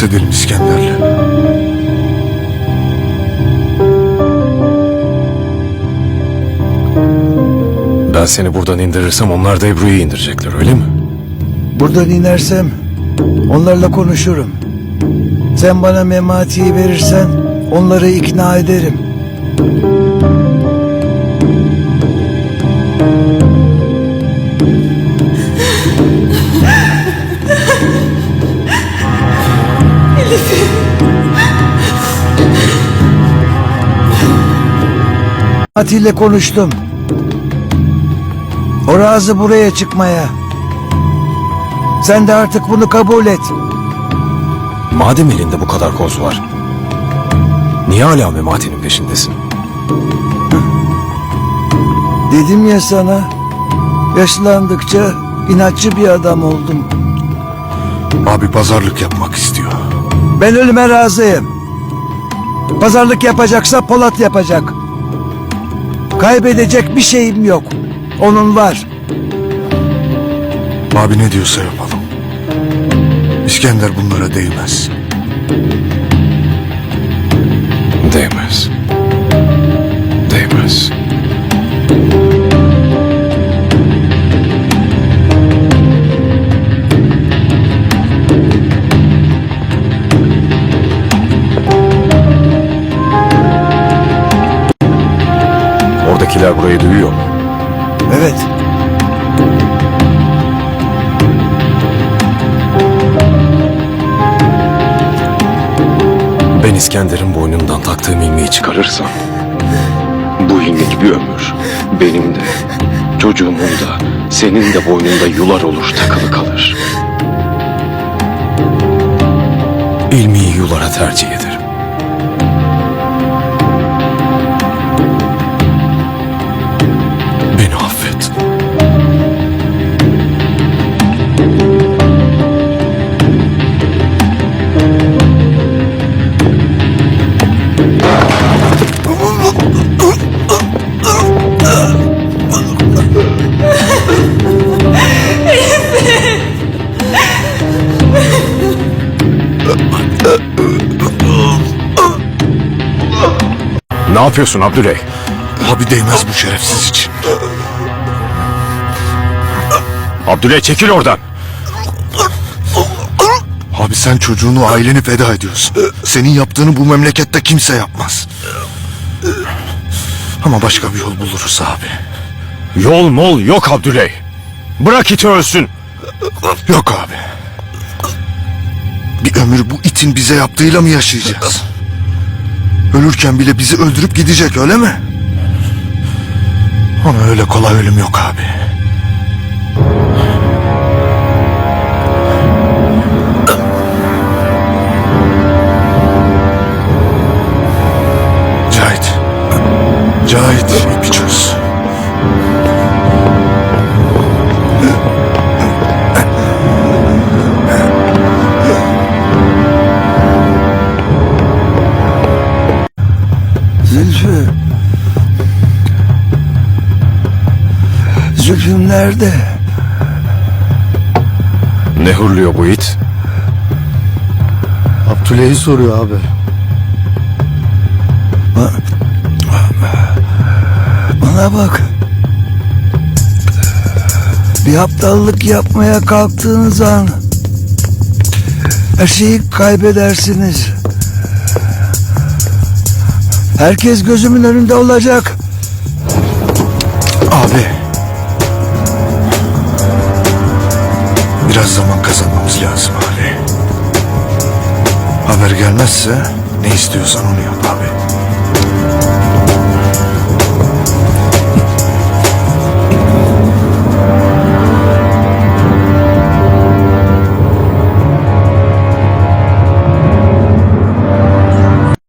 pes edelim İskender'le. Ben seni buradan indirirsem onlar da Ebru'yu indirecekler öyle mi? Buradan inersem onlarla konuşurum. Sen bana mematiyi verirsen onları ikna ederim. Atilla konuştum. O razı buraya çıkmaya. Sen de artık bunu kabul et. Madem elinde bu kadar koz var. Niye hala Memati'nin peşindesin? Dedim ya sana. Yaşlandıkça inatçı bir adam oldum. Abi pazarlık yapmak istiyor. Ben ölüme razıyım. Pazarlık yapacaksa Polat yapacak. Kaybedecek bir şeyim yok. Onun var. Abi ne diyorsa yapalım. İskender bunlara değmez. Değmez. Değmez. Oradakiler burayı duyuyor? Evet. Ben İskender'in boynundan taktığım ilmeği çıkarırsam... Bu ilmek bir ömür benim de, çocuğumun da, senin de boynunda yular olur takılı kalır. İlmiyi yulara tercih ederim. Ne yapıyorsun Abdüley? Abi değmez bu şerefsiz için. Abdüley çekil oradan. Abi sen çocuğunu aileni feda ediyorsun. Senin yaptığını bu memlekette kimse yapmaz. Ama başka bir yol buluruz abi. Yol mol yok Abdüley. Bırak iti ölsün. Yok abi. Bir ömür bu itin bize yaptığıyla mı yaşayacağız? Ölürken bile bizi öldürüp gidecek öyle mi? Ona öyle kolay ölüm yok abi. Cahit. Cahit Zülfüm nerede? Ne hırlıyor bu it? Abdüley'i soruyor abi. Bana bak. Bir aptallık yapmaya kalktığınız an her şeyi kaybedersiniz. Herkes gözümün önünde olacak. Abi. Biraz zaman kazanmamız lazım Ali. Haber gelmezse ne istiyorsan onu yap.